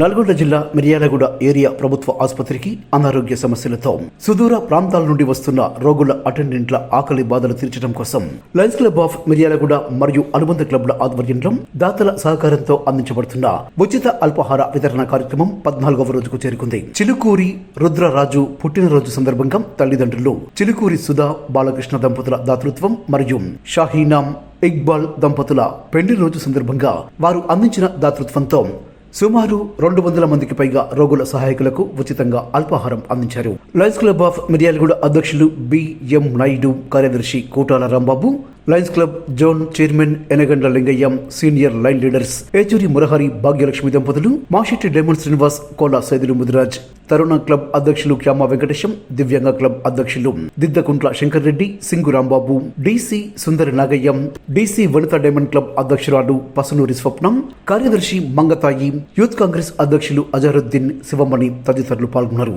నల్గొండ జిల్లా మిర్యాలగూడ ఏరియా ప్రభుత్వ ఆసుపత్రికి అనారోగ్య సమస్యలతో సుదూర ప్రాంతాల నుండి వస్తున్న రోగుల అటెండెంట్ల ఆకలి బాధలు తీర్చడం కోసం లయన్స్ క్లబ్ ఆఫ్ మిర్యాలగూడ మరియు అనుబంధ క్లబ్ల ఆధ్వర్యంలో దాతల సహకారంతో అందించబడుతున్న ఉచిత అల్పాహార వితరణ కార్యక్రమం పద్నాలుగవ రోజుకు చేరుకుంది. చిలుకూరి రుద్రరాజు పుట్టినరోజు సందర్భంగా తల్లిదండ్రులు చిలుకూరి సుధా బాలకృష్ణ దంపతుల దాతృత్వం మరియు షాహీనాం ఇక్బాల్ దంపతుల పెళ్ళి రోజు సందర్భంగా వారు అందించిన దాతృత్వంతో సుమారు రెండు వందల మందికి పైగా రోగుల సహాయకులకు ఉచితంగా అల్పాహారం అందించారు. లయన్స్ క్లబ్ ఆఫ్ మిర్యాలగూడ అధ్యక్షులు బిఎం నాయుడు కార్యదర్శి Kotala Rambabu lions club zone chairman Enagandla Lingaiah senior lion leaders Yechuri Murahari Bhagyalakshmi దంపతులు మాషెట్టి డైమండ్ శ్రీనివాస్ కోలా సైదులు ముదిరాజ్ తరుణ క్లబ్ అధ్యక్షులు క్యామ వెంకటేశం దివ్యాంగ క్లబ్ అధ్యక్షులు Diddakuntla Shankar Reddy Singu Rambabu DC Sundari Nagaiah DC Vanitha diamond club అధ్యక్షురాలు పసునూరి స్వప్నం కార్యదర్శి Mangathayi youth Congress అధ్యక్షులు అజారుద్దీన్ శివమణి తదితరులు పాల్గొన్నారు.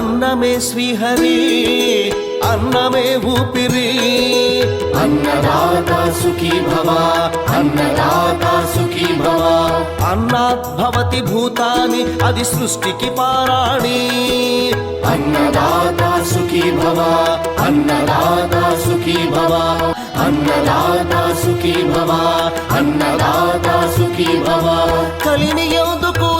అన్నమే శ్రీహరి అన్నమే ఊపిరి. అన్నదాత సుఖీ భవ అన్నదాత సుఖీ భవ. అన్నాత్ భవతి భూతాని అది సృష్టికి పారాణి. అన్నదాత సుఖీ భవ అన్నదాత సుఖీ భవ. అన్నదాత సుఖీ భవ అన్నదాత సుఖీ భవ. కలిని ఎందుకు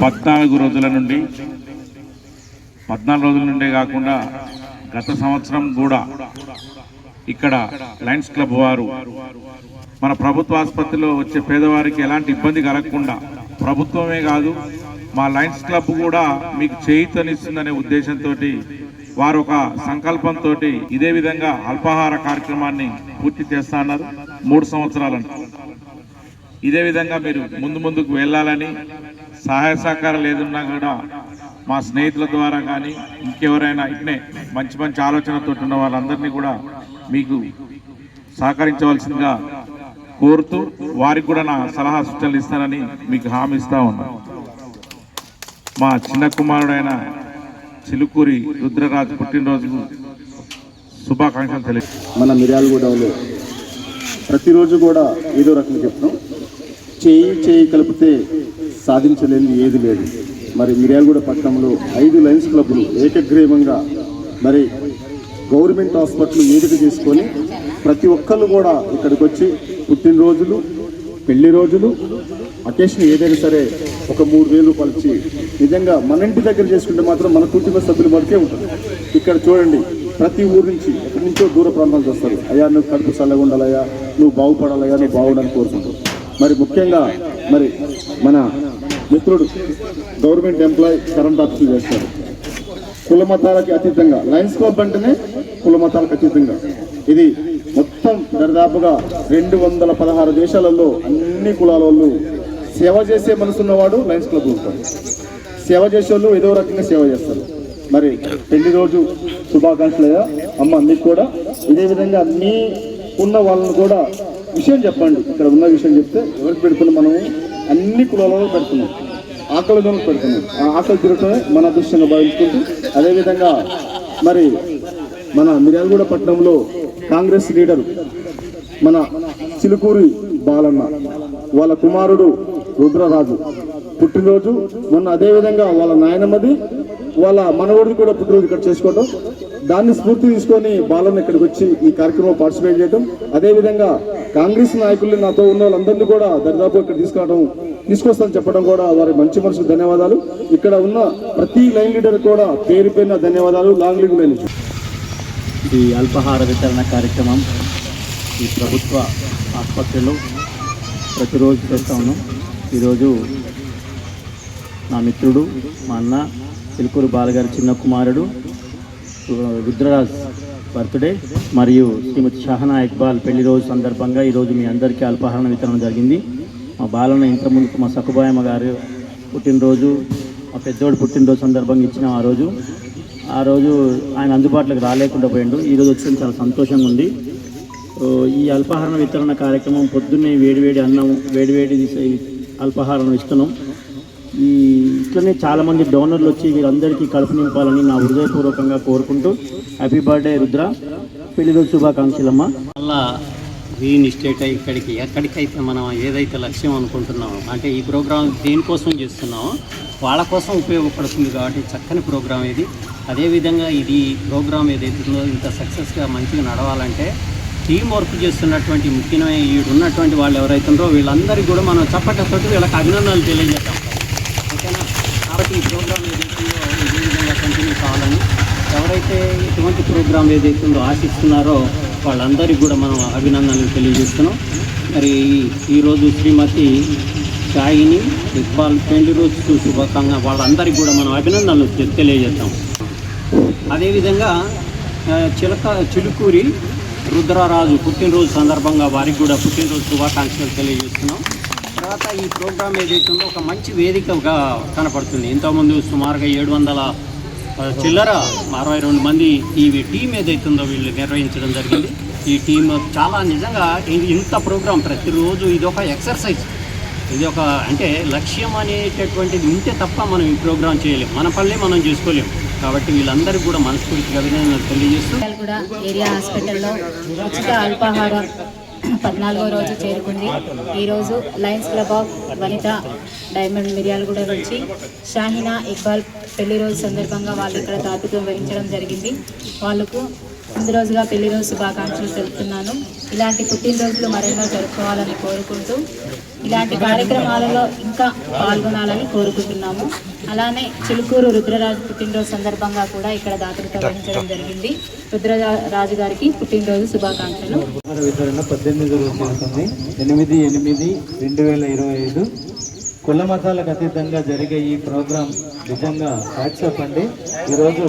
పద్నాలుగు రోజుల నుండి పద్నాలుగు రోజుల నుండే కాకుండా గత సంవత్సరం కూడా ఇక్కడ లయన్స్ క్లబ్ వారు మన ప్రభుత్వ ఆసుపత్రిలో వచ్చే పేదవారికి ఎలాంటి ఇబ్బంది కలగకుండా ప్రభుత్వమే కాదు మా లయన్స్ క్లబ్ కూడా మీకు చేయితనిస్తుందనే ఉద్దేశంతో వారు ఒక సంకల్పంతో ఇదే విధంగా అల్పాహార కార్యక్రమాన్ని పూర్తి చేస్తా అన్నారు మూడు సంవత్సరాలను. ఇదే విధంగా మీరు ముందు ముందుకు వెళ్ళాలని సహాయ సహకారాలు ఏదున్నా కూడా మా స్నేహితుల ద్వారా కానీ ఇంకెవరైనా ఇట్నే మంచి మంచి ఆలోచనతో ఉన్న వాళ్ళందరినీ కూడా మీకు సహకరించవలసిందిగా కోరుతూ వారికి కూడా నా సలహా సూచనలు ఇస్తానని మీకు హామీ ఇస్తా ఉన్నాను మా చిన్న కుమారుడైన చిలుకూరి రుద్రరాజు పుట్టినరోజుకు శుభాకాంక్షలు తెలియ మన మిర్యాలగూడలో ప్రతిరోజు కూడా ఏదో రకంగా చెప్తాం. చేయి చేయి కలిపితే సాధించలేని ఏది లేదు. మరి మిర్యాలగూడ పట్టణంలో ఐదు లయన్స్ క్లబ్లు ఏకగ్రీవంగా మరి గవర్నమెంట్ హాస్పిటల్ ఏదిక చేసుకొని ప్రతి ఒక్కళ్ళు కూడా ఇక్కడికి వచ్చి పుట్టినరోజులు పెళ్ళి రోజులు అకేషన్ ఏదైనా సరే ఒక మూడు వేలు పలిచి నిజంగా మన ఇంటి దగ్గర చేసుకుంటే మాత్రం మన కుటుంబ సభ్యులు వరకే ఉంటుంది ఇక్కడ చూడండి ప్రతి ఊరు నుంచి ఎక్కడి నుంచో దూర ప్రాంతాలకు వస్తారు. అయ్యా నువ్వు కడుపు చల్లగా ఉండాలయ్యా నువ్వు బాగుపడాలయ్యా నువ్వు బాగుండాలని కోరుకుంటావు మరి ముఖ్యంగా మరి మన మిత్రుడు గవర్నమెంట్ ఎంప్లాయ్ కరెంట్ ఆఫీసులు చేస్తారు కుల మతాలకి అతీతంగా లయన్స్ క్లబ్ అంటేనే కుల మతాలకు అతీతంగా. ఇది మొత్తం దరిదాపుగా రెండు వందల పదహారు దేశాలలో అన్ని కులాల వాళ్ళు సేవ చేసే మనసున్నవాడు లయన్స్ క్లబ్ ఉంటాడు. సేవ చేసే వాళ్ళు ఏదో రకంగా సేవ చేస్తారు. మరి పెళ్ళి రోజు శుభాకాంక్షలయ్యా అమ్మ మీకు కూడా. ఇదే విధంగా మీ ఉన్న వాళ్ళని కూడా విషయం చెప్పండి. ఇక్కడ ఉన్న విషయం చెప్తే ఎవరికి పెడుతున్నాం మనము? అన్ని కులాలలో పెడుతున్నాం ఆకలితో పెడుతున్నాం ఆ ఆకలి తిరగటమే మన అదృష్టంగా భావించుకుంటూ అదేవిధంగా మరి మన మిర్యాలగూడ పట్టణంలో కాంగ్రెస్ లీడర్ మన చిలుకూరి బాలన్న వాళ్ళ కుమారుడు రుద్రరాజు పుట్టినరోజు. మొన్న అదేవిధంగా వాళ్ళ నాయనమ్మది వాళ్ళ మనవడిది కూడా పుట్టినరోజు ఇక్కడ చేసుకోవడం దాన్ని స్ఫూర్తి తీసుకొని బాలన్న ఇక్కడికి వచ్చి ఈ కార్యక్రమంలో పార్టిసిపేట్ చేయడం అదేవిధంగా కాంగ్రెస్ నాయకులు నాతో ఉన్న వాళ్ళందరినీ కూడా దరిదాపు ఇక్కడ తీసుకురావడం తీసుకొస్తాను చెప్పడం కూడా వారి మంచి మనసుకు ధన్యవాదాలు. ఇక్కడ ఉన్న ప్రతి లైన్ లీడర్ కూడా పేరు పేరున ధన్యవాదాలు. లాంగ్ లీగ్ లైన్ ఈ అల్పాహార వితరణ కార్యక్రమం. ఈ ప్రభుత్వ ఆసుపత్రిలో ప్రతిరోజు చేస్తా ఉన్నాం ఈరోజు నా మిత్రుడు మా అన్న చిలుకూరు బాలగారి చిన్న కుమారుడు రుద్రరాజ్ బర్త్డే మరియు శ్రీమతి షహనా ఇక్బాల్ పెళ్ళి రోజు సందర్భంగా ఈరోజు మీ అందరికీ అల్పాహార వితరణ జరిగింది. మా బాలన్న ఇంతకుముందు మా సకుబాయమ్మ గారు పుట్టినరోజు మా పెద్దోడు పుట్టినరోజు సందర్భంగా ఇచ్చిన ఆ రోజు. ఆ రోజు ఆయన అందుబాటులోకి రాలేకుండా పోయిండు. ఈరోజు వచ్చిన చాలా సంతోషంగా ఉంది. ఈ అల్పాహార వితరణ కార్యక్రమం పొద్దున్నే వేడివేడి అన్నం వేడివేడి తీసే- అల్పాహారం ఇస్తున్నాం. ఈ ఇట్లనే చాలామంది డోనర్లు వచ్చి వీరందరికీ కడుపు నింపాలని నా హృదయపూర్వకంగా కోరుకుంటూ హ్యాపీ బర్త్డే రుద్ర. పెళ్ళిరోజు శుభాకాంక్షలమ్మ. మళ్ళా రీఇన్స్టేట్ అయ్యి ఇక్కడికి ఎక్కడికైతే మనం ఏదైతే లక్ష్యం అనుకుంటున్నామో అంటే ఈ ప్రోగ్రాం దేనికోసం చేస్తున్నామో వాళ్ళ కోసం ఉపయోగపడుతుంది కాబట్టి చక్కని ప్రోగ్రాం ఇది. అదేవిధంగా ఇది ప్రోగ్రాం ఏదైతుందో ఇంత సక్సెస్గా మంచిగా నడవాలంటే టీం వర్క్ చేస్తున్నటువంటి ముఖ్యమైన ఈ ఉన్నటువంటి వాళ్ళు ఎవరైతున్నారో వీళ్ళందరికీ కూడా మనం చప్పట్లతోటి వీళ్ళకి అభినందనలు తెలియజేద్దాం కాబట్టి ఈ ప్రోగ్రామ్ ఏదైతుందో ఇదే విధంగా కంటిన్యూ కావాలని ఎవరైతే ఇటువంటి ప్రోగ్రామ్ ఏదైతుందో ఆశిస్తున్నారో వాళ్ళందరికీ కూడా మనం అభినందనలు తెలియజేస్తున్నాం. మరి ఈరోజు శ్రీమతి షాయిని ఇక్బాల్ పెళ్ళి రోజు శుభకంగా వాళ్ళందరికీ కూడా మనం అభినందనలు తెలియజేస్తాం తెలియజేద్దాం. అదేవిధంగా చిలక చిలుకూరి రుద్రరాజు పుట్టినరోజు సందర్భంగా వారికి కూడా పుట్టినరోజు శుభాకాంక్షలు తెలియజేస్తున్నాం. తర్వాత ఈ ప్రోగ్రామ్ ఏదైతే ఉందో ఒక మంచి వేదికగా కనపడుతుంది. ఇంతకుముందు సుమారుగా ఏడు వందల చిల్లర అరవై రెండు మంది ఈ టీం ఏదైతుందో వీళ్ళు నిర్వహించడం జరిగింది. ఈ టీం చాలా నిజంగా ఇంత ప్రోగ్రాం ప్రతిరోజు ఇది ఒక ఎక్సర్సైజ్. ఇది ఒక అంటే లక్ష్యం అనేటటువంటిది ఉంటే తప్ప మనం ఈ ప్రోగ్రాం చేయలేం. మన పనులే మనం చేసుకోలేం. కాబట్టి వీళ్ళందరికీ కూడా మనస్ఫూర్తిగా అభినందనలు తెలియజేస్తూ కూడా ఏరియా హాస్పిటల్లో ఉచిత అల్పాహారం పద్నాలుగో రోజు చేరుకుంది. ఈరోజు lions club of Vanitha diamond Miryalaguda నుంచి షాహినా ఇక్బాల్ పెళ్ళి రోజు సందర్భంగా వాళ్ళు ఇక్కడ తాపితో వహించడం జరిగింది. వాళ్ళకు ముందు రోజుగా పెళ్ళి రోజు శుభాకాంక్షలు తెలుపుతున్నాను. ఇలాంటి పుట్టినరోజులు మరెన్నో జరుపుకోవాలని కోరుకుంటూ ఇలాంటి కార్యక్రమాలలో ఇంకా పాల్గొనాలని కోరుకుంటున్నాము. అలానే చిలుకూరు రుద్రరాజు పుట్టినరోజు సందర్భంగా కూడా ఇక్కడ దాతృత వహించడం జరిగింది. రుద్రరాజు గారికి పుట్టినరోజు శుభాకాంక్షలు. వితరణ పద్దెనిమిది రోజులు ఎనిమిది ఎనిమిది రెండు వేల ఇరవై ఐదు. కుల మతాలకు అతీతంగా జరిగే ఈ ప్రోగ్రాం నిజంగా హ్యాట్సప్ అండి ఈరోజు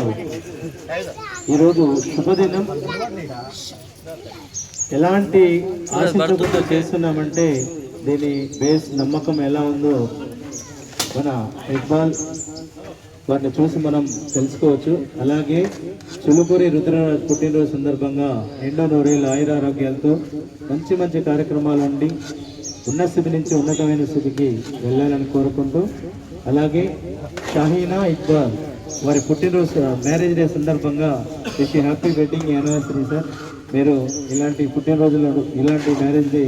ఈరోజు శుభదినం. ఎలాంటి ఆశతో చేస్తున్నామంటే దీని బేస్ నమ్మకం ఎలా ఉందో మన ఇక్బాల్ వారిని చూసి మనం తెలుసుకోవచ్చు. అలాగే చులుపూరి రుద్రరాజ్ పుట్టినరోజు సందర్భంగా ఎన్నో నూరేళ్ళ ఆయురారోగ్యాలతో మంచి మంచి కార్యక్రమాలు ఉండి ఉన్న స్థితి నుంచి ఉన్నతమైన స్థితికి వెళ్ళాలని కోరుకుంటూ అలాగే షాహీనా ఇక్బాల్ వారి పుట్టినరోజు మ్యారేజ్ డే సందర్భంగా wish happy wedding anniversary sir మీరు ఇలాంటి పుట్టినరోజులు ఇలాంటి మ్యారేజ్ డే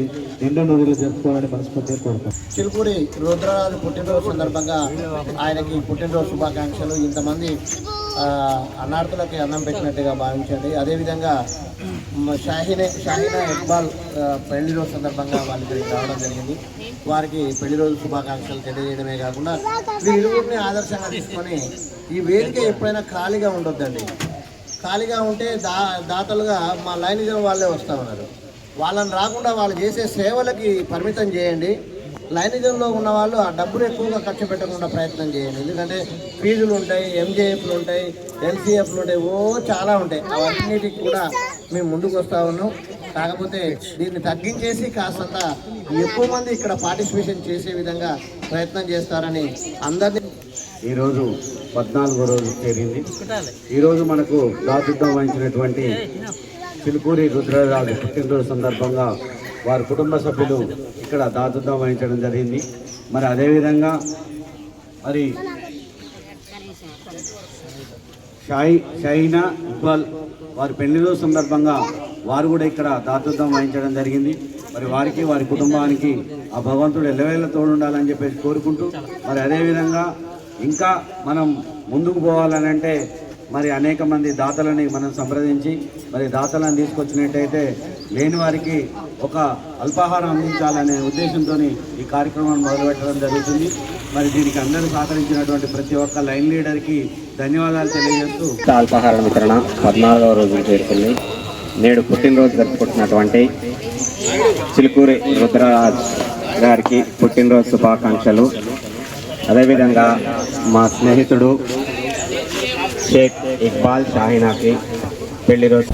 ఎన్నో రోజులు జరుపుకోవాలని మనస్ఫూర్తిగా కోరుతాం చిలుకూరి రుద్రరాజు పుట్టినరోజు సందర్భంగా ఆయనకి పుట్టినరోజు శుభాకాంక్షలు. ఇంతమంది అన్నార్థులకి అన్నం పెట్టినట్టుగా భావించండి. అదేవిధంగా షాహీనే షాహీనా ఇక్బాల్ పెళ్ళి రోజు సందర్భంగా వాళ్ళు ఇక్కడికి రావడం జరిగింది. వారికి పెళ్ళి రోజు శుభాకాంక్షలు తెలియజేయడమే కాకుండా వీరిరువురిని ఆదర్శంగా తీసుకొని ఈ వేదిక ఎప్పుడైనా ఖాళీగా ఉండొద్దండి. ఖాళీగా ఉంటే దా దాతలుగా మా లైనిజం వాళ్ళే వస్తూ ఉన్నారు. వాళ్ళని రాకుండా వాళ్ళు చేసే సేవలకి పరిమితం చేయండి. లైనిజంలో ఉన్న వాళ్ళు ఆ డబ్బులు ఎక్కువగా ఖర్చు పెట్టకుండా ప్రయత్నం చేయండి. ఎందుకంటే ఫీజులు ఉంటాయి ఎంజేఎఫ్లు ఉంటాయి ఎల్సీఎఫ్లు ఉంటాయి ఓ చాలా ఉంటాయి. అవన్నిటికి కూడా మేము ముందుకు వస్తూ ఉన్నాం. కాకపోతే దీన్ని తగ్గించేసి కాస్తంత ఎక్కువ మంది ఇక్కడ పార్టిసిపేషన్ చేసే విధంగా ప్రయత్నం చేస్తారని అందరినీ ఈరోజు పద్నాలుగో రోజు చేరింది ఈరోజు మనకు దాతృత్వం వహించినటువంటి చిలుకూరి రుద్రరాజు పుట్టినరోజు సందర్భంగా వారి కుటుంబ సభ్యులు ఇక్కడ దాతృత్వం వహించడం జరిగింది. మరి అదేవిధంగా మరి షాయి షైనా ఇక్బాల్ వారి పెళ్ళిలో సందర్భంగా వారు కూడా ఇక్కడ దాతృత్వం వహించడం జరిగింది. మరి వారికి వారి కుటుంబానికి ఆ భగవంతుడు ఎల్లవేళ తోడుండాలని చెప్పేసి కోరుకుంటూ మరి అదేవిధంగా ఇంకా మనం ముందుకు పోవాలని అంటే మరి అనేక మంది దాతలని మనం సంప్రదించి మరి దాతలను తీసుకొచ్చినట్టయితే లేని వారికి ఒక అల్పాహారం అందించాలనే ఉద్దేశంతో ఈ కార్యక్రమాన్ని మొదలుపెట్టడం జరుగుతుంది. మరి దీనికి అందరూ సహకరించినటువంటి ప్రతి ఒక్క లైన్ లీడర్కి ధన్యవాదాలు తెలియజేస్తూ అల్పాహార వితరణ పద్నాలుగవ రోజులు చేరుకుంది నేడు పుట్టినరోజు జరుపుకుంటున్నటువంటి చిలుకూరి రుద్రరాజ్ గారికి పుట్టినరోజు శుభాకాంక్షలు. అదేవిధంగా మా స్నేహితుడు షేక్ ఇక్బాల్ షాహినాకి పెళ్ళి రోజు